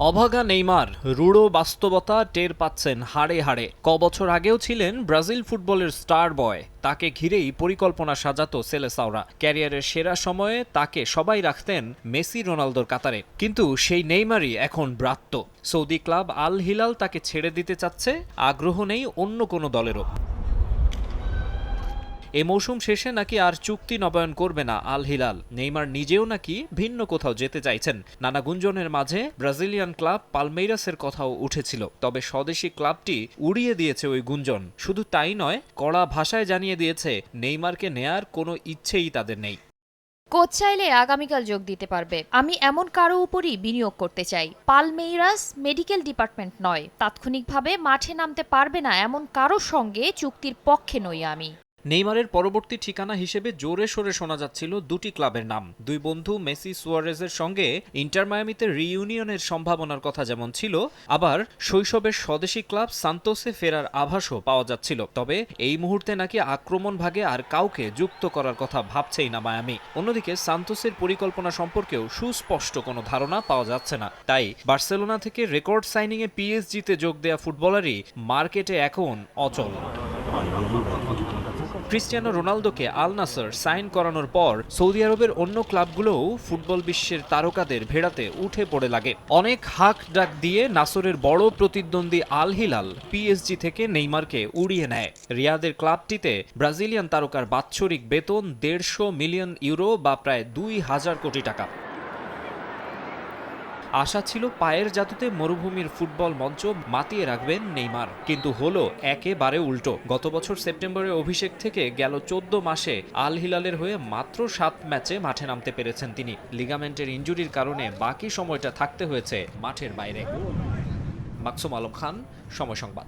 অভাগা নেইমার রূঢ় বাস্তবতা টের পাচ্ছেন হাড়ে হাড়ে। ক বছর আগেও ছিলেন ব্রাজিল ফুটবলের স্টার বয়। তাকে ঘিরেই পরিকল্পনা সাজাতো সেলেসাওরা। ক্যারিয়ারের সেরা সময়ে তাকে সবাই রাখতেন মেসি রোনালদোর কাতারে। কিন্তু সেই নেইমারই এখন ব্রাত্য। সৌদি ক্লাব আল হিলাল তাকে ছেড়ে দিতে চাচ্ছে। আগ্রহ নেই অন্য কোনো দলেরও। এ মৌসুম শেষে নাকি আর চুক্তি নবায়ন করবে না আল হিলাল। নেইমার নিজেও নাকি ভিন্ন কোথাও যেতে চাইছেন। নানা গুঞ্জনের মাঝে ব্রাজিলিয়ান ক্লাব পালমেইরাসের কথাও উঠেছিল। তবে স্বদেশি ক্লাবটি উড়িয়ে দিয়েছে ওই গুঞ্জন। শুধু তাই নয়, কড়া ভাষায় জানিয়ে দিয়েছে, নেইমারকে নেয়ার কোনো ইচ্ছেই তাদের নেই। কোচ চাইলে আগামীকাল যোগ দিতে পারবে। আমি এমন কারও উপরই বিনিয়োগ করতে চাই। পালমেইরাস মেডিকেল ডিপার্টমেন্ট নয়। তাৎক্ষণিকভাবে মাঠে নামতে পারবে না এমন কারোর সঙ্গে চুক্তির পক্ষে নই আমি। নেইমারের পরবর্তী ঠিকানা হিসেবে জোরে সোরে শোনা যাচ্ছিল দুটি ক্লাবের নাম। দুই বন্ধু মেসি সুয়ারেজের সঙ্গে ইন্টার মায়ামিতে রিইউনিয়নের সম্ভাবনার কথা যেমন ছিল, আবার শৈশবের স্বদেশী ক্লাব সান্তোসে ফেরার আভাসও পাওয়া যাচ্ছিল। তবে এই মুহূর্তে নাকি আক্রমণ ভাগে আর কাউকে যুক্ত করার কথা ভাবছেই না মায়ামি। অন্যদিকে সান্তোসের পরিকল্পনা সম্পর্কেও সুস্পষ্ট কোনো ধারণা পাওয়া যাচ্ছে না। তাই বার্সেলোনা থেকে রেকর্ড সাইনিংয়ে পিএসজিতে যোগ দেয়া ফুটবলারই মার্কেটে এখন অচল। ক্রিস্টিয়ানো রোনালদোকে আল নাসর সাইন করানোর পর সৌদি আরবের অন্য ক্লাবগুলোও ফুটবল বিশ্বের তারকাদের ভেড়াতে উঠে পড়ে লাগে। অনেক হাক ডাক দিয়ে নাসরের বড় প্রতিদ্বন্দ্বী আল হিলাল পিএসজি থেকে নেইমারকে উড়িয়ে নেয়। রিয়াদের ক্লাবটিতে ব্রাজিলিয়ান তারকার বাৎসরিক বেতন দেড়শো মিলিয়ন ইউরো বা প্রায় দুই হাজার কোটি টাকা। আশা ছিল পায়ের জাদুতে মরুভূমির ফুটবল মঞ্চ মাতিয়ে রাখবেন নেইমার। কিন্তু হলো একেবারে উল্টো। গত বছর সেপ্টেম্বরে অভিষেক থেকে গেল চোদ্দ মাসে আল হিলালের হয়ে মাত্র সাত ম্যাচে মাঠে নামতে পেরেছেন তিনি। লিগামেন্টের ইঞ্জুরির কারণে বাকি সময়টা থাকতে হয়েছে মাঠের বাইরে। মাকসুম আলম খান, সময় সংবাদ।